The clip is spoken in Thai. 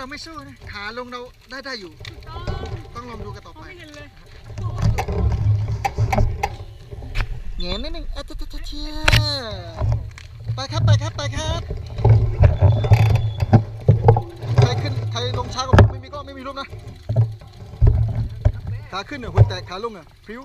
เราไม่สู้นะขาลงเราได้ได้อยู่ ต้องลองดูกันต่อไปเงี้ยแงนนิดนึงเอะเจ๊เจ๊เจ๊ไปครับไปครับไปครับใครขึ้นใครลงช้ากว่าผมไม่มีก็ไม่มีรูปนะขาขึ้นเนี่ยหัวแตกขาลงอะพริ้ว